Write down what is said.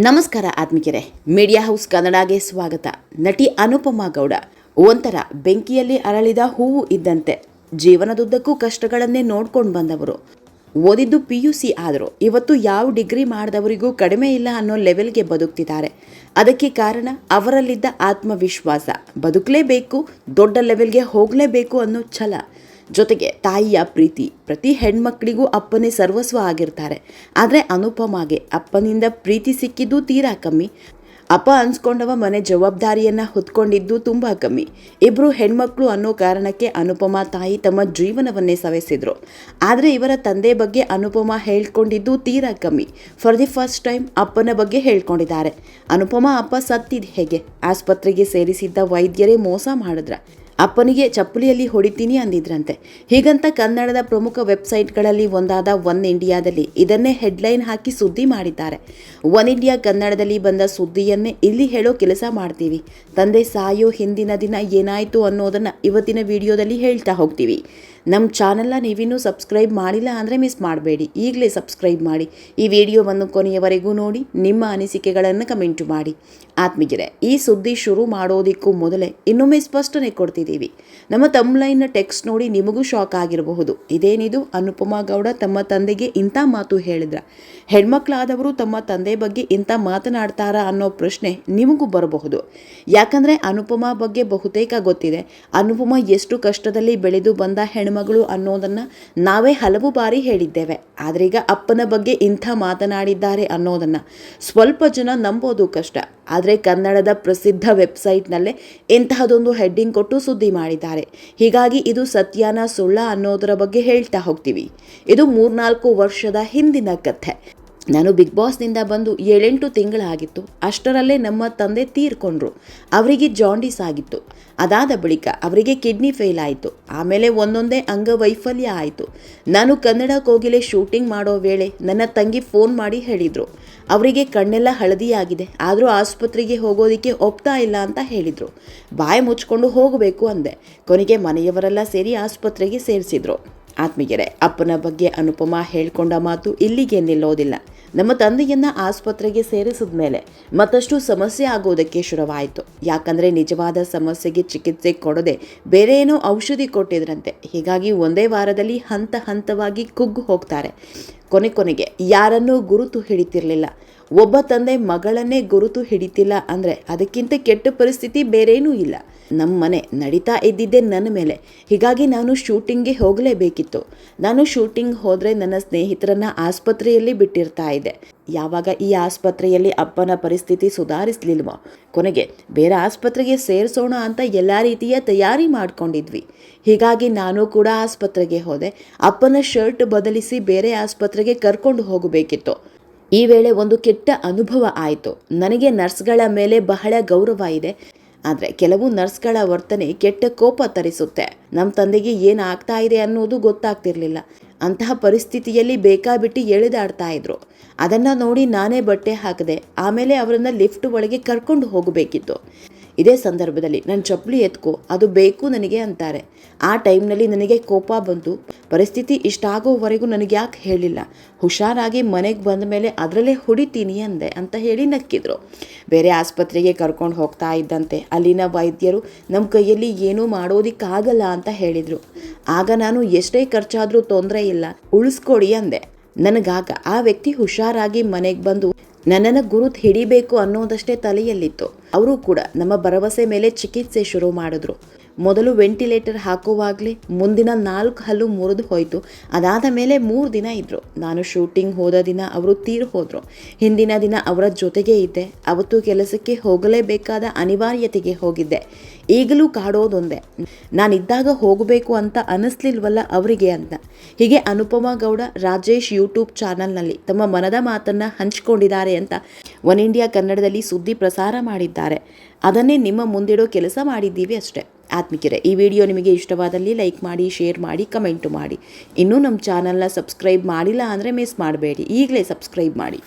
ನಮಸ್ಕಾರ ಆತ್ಮಿಕರೇ, media house ಕನ್ನಡಗೆ ಸ್ವಾಗತ. ನಟಿ ಅನುಪಮಾ ಗೌಡ, ಒಂಥರ ಬೆಂಕಿಯಲ್ಲಿ ಅರಳಿದ ಹೂವು ಇದ್ದಂತೆ. ಜೀವನದುದ್ದಕ್ಕೂ ಕಷ್ಟಗಳನ್ನೇ ನೋಡ್ಕೊಂಡು ಬಂದವರು. ಓದಿದ್ದು ಪಿ ಯು ಸಿ ಆದರೂ ಇವತ್ತು ಯಾವ ಡಿಗ್ರಿ ಮಾಡಿದವರಿಗೂ ಕಡಿಮೆ ಇಲ್ಲ ಅನ್ನೋ ಲೆವೆಲ್ಗೆ ಬದುಕ್ತಿದ್ದಾರೆ. ಅದಕ್ಕೆ ಕಾರಣ ಅವರಲ್ಲಿದ್ದ ಆತ್ಮವಿಶ್ವಾಸ. ಬದುಕಲೇಬೇಕು, ದೊಡ್ಡ ಲೆವೆಲ್ಗೆ ಹೋಗಲೇಬೇಕು ಅನ್ನೋ ಛಲ. ಜೊತೆಗೆ ತಾಯಿಯ ಪ್ರೀತಿ. ಪ್ರತಿ ಹೆಣ್ಮಕ್ಳಿಗೂ ಅಪ್ಪನೇ ಸರ್ವಸ್ವ ಆಗಿರ್ತಾರೆ. ಆದರೆ ಅನುಪಮಾಗೆ ಅಪ್ಪನಿಂದ ಪ್ರೀತಿ ಸಿಕ್ಕಿದ್ದು ತೀರಾ ಕಮ್ಮಿ. ಅಪ್ಪ ಅನ್ಸ್ಕೊಂಡವ ಮನೆ ಜವಾಬ್ದಾರಿಯನ್ನ ಹೊತ್ಕೊಂಡಿದ್ದು ತುಂಬ ಕಮ್ಮಿ. ಇಬ್ಬರು ಹೆಣ್ಮಕ್ಳು ಅನ್ನೋ ಕಾರಣಕ್ಕೆ ಅನುಪಮ ತಾಯಿ ತಮ್ಮ ಜೀವನವನ್ನೇ ಸವೆಸಿದ್ರು. ಆದರೆ ಇವರ ತಂದೆ ಬಗ್ಗೆ ಅನುಪಮ ಹೇಳ್ಕೊಂಡಿದ್ದು ತೀರಾ ಕಮ್ಮಿ. ಫಾರ್ ದಿ ಫಸ್ಟ್ ಟೈಮ್ ಅಪ್ಪನ ಬಗ್ಗೆ ಹೇಳ್ಕೊಂಡಿದ್ದಾರೆ. ಅನುಪಮ ಅಪ್ಪ ಸತ್ತಿದ್ ಹೇಗೆ? ಆಸ್ಪತ್ರೆಗೆ ಸೇರಿಸಿದ್ದ ವೈದ್ಯರೇ ಮೋಸ ಮಾಡಿದ್ರ. ಅಪ್ಪನಿಗೆ ಚಪ್ಪಲಿಯಲ್ಲಿ ಹೊಡಿತೀನಿ ಅಂದಿದ್ರಂತೆ. ಹೀಗಂತ ಕನ್ನಡದ ಪ್ರಮುಖ ವೆಬ್ಸೈಟ್ಗಳಲ್ಲಿ ಒಂದಾದ ಒನ್ ಇಂಡಿಯಾದಲ್ಲಿ ಇದನ್ನೇ ಹೆಡ್ಲೈನ್ ಹಾಕಿ ಸುದ್ದಿ ಮಾಡಿದ್ದಾರೆ. ಒನ್ ಇಂಡಿಯಾ ಕನ್ನಡದಲ್ಲಿ ಬಂದ ಸುದ್ದಿಯನ್ನೇ ಇಲ್ಲಿ ಹೇಳೋ ಕೆಲಸ ಮಾಡ್ತೀವಿ. ತಂದೆ ಸಾಯೋ ಹಿಂದಿನ ದಿನ ಏನಾಯಿತು ಅನ್ನೋದನ್ನು ಇವತ್ತಿನ ವಿಡಿಯೋದಲ್ಲಿ ಹೇಳ್ತಾ ಹೋಗ್ತೀವಿ. ನಮ್ಮ ಚಾನಲ್ನ ನೀವಿನ್ನೂ ಸಬ್ಸ್ಕ್ರೈಬ್ ಮಾಡಿಲ್ಲ ಅಂದರೆ ಮಿಸ್ ಮಾಡಬೇಡಿ. ಈಗಲೇ ಸಬ್ಸ್ಕ್ರೈಬ್ ಮಾಡಿ. ಈ ವಿಡಿಯೋವನ್ನು ಕೊನೆಯವರೆಗೂ ನೋಡಿ. ನಿಮ್ಮ ಅನಿಸಿಕೆಗಳನ್ನು ಕಮೆಂಟು ಮಾಡಿ. ಆತ್ಮೀಗೆರೆ ಈ ಸುದ್ದಿ ಶುರು ಮಾಡೋದಕ್ಕೂ ಮೊದಲೇ ಇನ್ನೊಮ್ಮೆ ಸ್ಪಷ್ಟನೆ ಕೊಡ್ತಿದ್ದೀವಿ. ನಮ್ಮ ತಮ್ಲೈನ್ನ ಟೆಕ್ಸ್ಟ್ ನೋಡಿ ನಿಮಗೂ ಶಾಕ್ ಆಗಿರಬಹುದು. ಇದೇನಿದು? ಅನುಪಮಾ ಗೌಡ ತಮ್ಮ ತಂದೆಗೆ ಇಂಥ ಮಾತು ಹೇಳಿದ್ರ. ಹೆಣ್ಮಕ್ಳಾದವರು ತಮ್ಮ ತಂದೆ ಬಗ್ಗೆ ಇಂಥ ಮಾತನಾಡ್ತಾರಾ ಅನ್ನೋ ಪ್ರಶ್ನೆ ನಿಮಗೂ ಬರಬಹುದು. ಯಾಕಂದರೆ ಅನುಪಮಾ ಬಗ್ಗೆ ಬಹುತೇಕ ಗೊತ್ತಿದೆ. ಅನುಪಮಾ ಎಷ್ಟು ಕಷ್ಟದಲ್ಲಿ ಬೆಳೆದು ಬಂದ ಹೆಣ್ಮಗಳು ಅನ್ನೋದನ್ನು ನಾವೇ ಹಲವು ಬಾರಿ ಹೇಳಿದ್ದೇವೆ. ಆದ್ರೀಗ ಅಪ್ಪನ ಬಗ್ಗೆ ಇಂಥ ಮಾತನಾಡಿದ್ದಾರೆ ಅನ್ನೋದನ್ನು ಸ್ವಲ್ಪ ಜನ ನಂಬೋದು ಕಷ್ಟ. ಆದರೆ ಕನ್ನಡದ ಪ್ರಸಿದ್ಧ ವೆಬ್ಸೈಟ್ನಲ್ಲೇ ಇಂತಹದೊಂದು ಹೆಡ್ಡಿಂಗ್ ಕೊಟ್ಟು ಸುದ್ದಿ ಮಾಡಿದ್ದಾರೆ. ಹೀಗಾಗಿ ಇದು ಸತ್ಯಾನ ಸುಳ್ಳ ಅನ್ನೋದರ ಬಗ್ಗೆ ಹೇಳ್ತಾ ಹೋಗ್ತೀವಿ. ಇದು ಮೂರ್ನಾಲ್ಕು ವರ್ಷದ ಹಿಂದಿನ ಕಥೆ. ನಾನು ಬಿಗ್ ಬಾಸ್ನಿಂದ ಬಂದು ಏಳೆಂಟು ತಿಂಗಳಾಗಿತ್ತು. ಅಷ್ಟರಲ್ಲೇ ನಮ್ಮ ತಂದೆ ತೀರ್ಕೊಂಡ್ರು. ಅವರಿಗೆ ಜಾಂಡೀಸ್ ಆಗಿತ್ತು. ಅದಾದ ಬಳಿಕ ಅವರಿಗೆ ಕಿಡ್ನಿ ಫೇಲ್ ಆಯಿತು. ಆಮೇಲೆ ಒಂದೊಂದೇ ಅಂಗವೈಫಲ್ಯ ಆಯಿತು. ನಾನು ಕನ್ನಡ ಕೋಗಿಲೆ ಶೂಟಿಂಗ್ ಮಾಡೋ ವೇಳೆ ನನ್ನ ತಂಗಿ ಫೋನ್ ಮಾಡಿ ಹೇಳಿದರು. ಅವರಿಗೆ ಕಣ್ಣೆಲ್ಲ ಹಳದಿಯಾಗಿದೆ. ಆದರೂ ಆಸ್ಪತ್ರೆಗೆ ಹೋಗೋದಕ್ಕೆ ಒಪ್ತಾ ಇಲ್ಲ ಅಂತ ಹೇಳಿದರು. ಬಾಯಿ ಮುಚ್ಕೊಂಡು ಹೋಗಬೇಕು ಅಂದೆ. ಕೊನೆಗೆ ಮನೆಯವರೆಲ್ಲ ಸೇರಿ ಆಸ್ಪತ್ರೆಗೆ ಸೇರಿಸಿದ್ರು. ಆತ್ಮೀಯರೇ, ಅಪ್ಪನ ಬಗ್ಗೆ ಅನುಪಮ ಹೇಳ್ಕೊಂಡ ಮಾತು ಇಲ್ಲಿಗೆ ನಿಲ್ಲೋದಿಲ್ಲ. ನಮ್ಮ ತಂದೆಯನ್ನು ಆಸ್ಪತ್ರೆಗೆ ಸೇರಿಸಿದ ಮೇಲೆ ಮತ್ತಷ್ಟು ಸಮಸ್ಯೆ ಆಗೋದಕ್ಕೆ ಶುರುವಾಯಿತು. ಯಾಕಂದರೆ ನಿಜವಾದ ಸಮಸ್ಯೆಗೆ ಚಿಕಿತ್ಸೆ ಕೊಡದೆ ಬೇರೆ ಏನೋ ಔಷಧಿ ಕೊಟ್ಟಿದ್ರಂತೆ. ಹೀಗಾಗಿ ಒಂದೇ ವಾರದಲ್ಲಿ ಹಂತ ಹಂತವಾಗಿ ಕುಗ್ಗು ಹೋಗ್ತಾರೆ. ಕೊನೆ ಕೊನೆಗೆ ಯಾರನ್ನೂ ಗುರುತು ಹಿಡಿತಿರಲಿಲ್ಲ. ಒಬ್ಬ ತಂದೆ ಮಗಳನ್ನೇ ಗುರುತು ಹಿಡಿತಿಲ್ಲ ಅಂದರೆ ಅದಕ್ಕಿಂತ ಕೆಟ್ಟ ಪರಿಸ್ಥಿತಿ ಬೇರೇನೂ ಇಲ್ಲ. ನಮ್ಮ ಮನೆ ನಡೀತಾ ಇದ್ದಿದ್ದೆ ನನ್ನ ಮೇಲೆ. ಹೀಗಾಗಿ ನಾನು ಶೂಟಿಂಗ್ಗೆ ಹೋಗಲೇಬೇಕಿತ್ತು. ನಾನು ಶೂಟಿಂಗ್ ಹೋದರೆ ನನ್ನ ಸ್ನೇಹಿತರನ್ನ ಆಸ್ಪತ್ರೆಯಲ್ಲಿ ಬಿಟ್ಟಿರ್ತಾ ಇದ್ದೆ. ಯಾವಾಗ ಈ ಆಸ್ಪತ್ರೆಯಲ್ಲಿ ಅಪ್ಪನ ಪರಿಸ್ಥಿತಿ ಸುಧಾರಿಸ್ಲಿಲ್ವೋ? ಕೊನೆಗೆ, ಬೇರೆ ಆಸ್ಪತ್ರೆಗೆ ಸೇರಿಸೋಣ ಅಂತ ಎಲ್ಲ ರೀತಿಯ ತಯಾರಿ ಮಾಡ್ಕೊಂಡಿದ್ವಿ. ಹೀಗಾಗಿ ನಾನು ಕೂಡ ಆಸ್ಪತ್ರೆಗೆ ಹೋದೆ. ಅಪ್ಪನ ಶರ್ಟ್ ಬದಲಿಸಿ ಬೇರೆ ಆಸ್ಪತ್ರೆಗೆ ಕರ್ಕೊಂಡು ಹೋಗಬೇಕಿತ್ತು. ಈ ವೇಳೆ ಒಂದು ಕೆಟ್ಟ ಅನುಭವ ಆಯಿತು. ನನಗೆ ನರ್ಸ್ಗಳ ಮೇಲೆ ಬಹಳ ಗೌರವ ಇದೆ. ಆದರೆ ಕೆಲವು ನರ್ಸ್ಗಳ ವರ್ತನೆ ಕೆಟ್ಟ ಕೋಪ ತರಿಸುತ್ತೆ. ನಮ್ಮ ತಂದೆಗೆ ಏನು ಆಗ್ತಾ ಇದೆ ಅನ್ನೋದು ಗೊತ್ತಾಗ್ತಿರ್ಲಿಲ್ಲ. ಅಂತಹ ಪರಿಸ್ಥಿತಿಯಲ್ಲಿ ಬೇಕಾಬಿಟ್ಟು ಎಳೆದಾಡ್ತಾ ಇದ್ರು. ಅದನ್ನು ನೋಡಿ ನಾನೇ ಬಟ್ಟೆ ಹಾಕಿದೆ, ಆಮೇಲೆ ಅವರನ್ನು ಲಿಫ್ಟ್ ಒಳಗೆ ಕರ್ಕೊಂಡು ಹೋಗಬೇಕಿತ್ತು. ಇದೇ ಸಂದರ್ಭದಲ್ಲಿ ನನ್ನ ಚಪ್ಪಲಿ ಎತ್ಕೊ, ಅದು ಬೇಕು ನನಗೆ ಅಂತಾರೆ. ಆ ಟೈಮ್ನಲ್ಲಿ ನನಗೆ ಕೋಪ ಬಂತು. ಪರಿಸ್ಥಿತಿ ಇಷ್ಟಾಗೋವರೆಗೂ ನನಗೆ ಯಾಕೆ ಹೇಳಿಲ್ಲ. ಹುಷಾರಾಗಿ ಮನೆಗೆ ಬಂದ ಮೇಲೆ ಅದರಲ್ಲೇ ಹೊಡಿತೀನಿ ಅಂದೆ ಅಂತ ಹೇಳಿ ನಕ್ಕಿದ್ರು. ಬೇರೆ ಆಸ್ಪತ್ರೆಗೆ ಕರ್ಕೊಂಡು ಹೋಗ್ತಾ ಇದ್ದಂತೆ ಅಲ್ಲಿನ ವೈದ್ಯರು ನಮ್ಮ ಕೈಯಲ್ಲಿ ಏನೂ ಮಾಡೋದಿಕ್ಕಾಗಲ್ಲ ಅಂತ ಹೇಳಿದರು. ಆಗ ನಾನು ಎಷ್ಟೇ ಖರ್ಚಾದರೂ ತೊಂದರೆ ಇಲ್ಲ, ಉಳಿಸ್ಕೊಡಿ ಅಂದೆ. ನನಗಾಗ ಆ ವ್ಯಕ್ತಿ ಹುಷಾರಾಗಿ ಮನೆಗೆ ಬಂದು ನನ್ನನ್ನು ಗುರುತು ಹಿಡಿಬೇಕು ಅನ್ನೋದಷ್ಟೇ ತಲೆಯಲ್ಲಿತ್ತು. ಅವರು ಕೂಡ ನಮ್ಮ ಭರವಸೆ ಮೇಲೆ ಚಿಕಿತ್ಸೆ ಶುರು ಮಾಡಿದ್ರು. ಮೊದಲು ವೆಂಟಿಲೇಟರ್ ಹಾಕುವಾಗಲೇ ಮುಂದಿನ ನಾಲ್ಕು ಹಲ್ಲು ಮುರಿದು ಹೋಯಿತು. ಅದಾದ ಮೇಲೆ ಮೂರು ದಿನ ಇದ್ದರು ನಾನು ಶೂಟಿಂಗ್ ಹೋದ ದಿನ ಅವರು ತೀರು ಹೋದರು. ಹಿಂದಿನ ದಿನ ಅವರ ಜೊತೆಗೇ ಇದ್ದೆ. ಅವತ್ತು ಕೆಲಸಕ್ಕೆ ಹೋಗಲೇಬೇಕಾದ ಅನಿವಾರ್ಯತೆಗೆ ಹೋಗಿದ್ದೆ. ಈಗಲೂ ಕಾಡೋದೊಂದೇ. ನಾನಿದ್ದಾಗ ಹೋಗಬೇಕು ಅಂತ ಅನ್ನಿಸ್ಲಿಲ್ವಲ್ಲ ಅವರಿಗೆ ಅಂತ. ಹೀಗೆ ಅನುಪಮ ಗೌಡ ರಾಜೇಶ್ ಯೂಟ್ಯೂಬ್ ಚಾನಲ್ನಲ್ಲಿ ತಮ್ಮ ಮನದ ಮಾತನ್ನು ಹಂಚಿಕೊಂಡಿದ್ದಾರೆ ಅಂತ ಒನ್ ಇಂಡಿಯಾ ಕನ್ನಡದಲ್ಲಿ ಸುದ್ದಿ ಪ್ರಸಾರ ಮಾಡಿದ್ದಾರೆ. ಅದನ್ನೇ ನಿಮ್ಮ ಮುಂದಿಡೋ ಕೆಲಸ ಮಾಡಿದ್ದೀವಿ ಅಷ್ಟೇ. ಆತ್ಮಿಕರೇ, ಈ ವಿಡಿಯೋ ನಿಮಗೆ ಇಷ್ಟವಾದಲ್ಲಿ ಲೈಕ್ ಮಾಡಿ, ಶೇರ್ ಮಾಡಿ, ಕಮೆಂಟು ಮಾಡಿ. ಇನ್ನೂ ನಮ್ಮ ಚಾನಲ್ನ ಸಬ್ಸ್ಕ್ರೈಬ್ ಮಾಡಿಲ್ಲ ಅಂದರೆ ಮಿಸ್ ಮಾಡಬೇಡಿ. ಈಗಲೇ ಸಬ್ಸ್ಕ್ರೈಬ್ ಮಾಡಿ.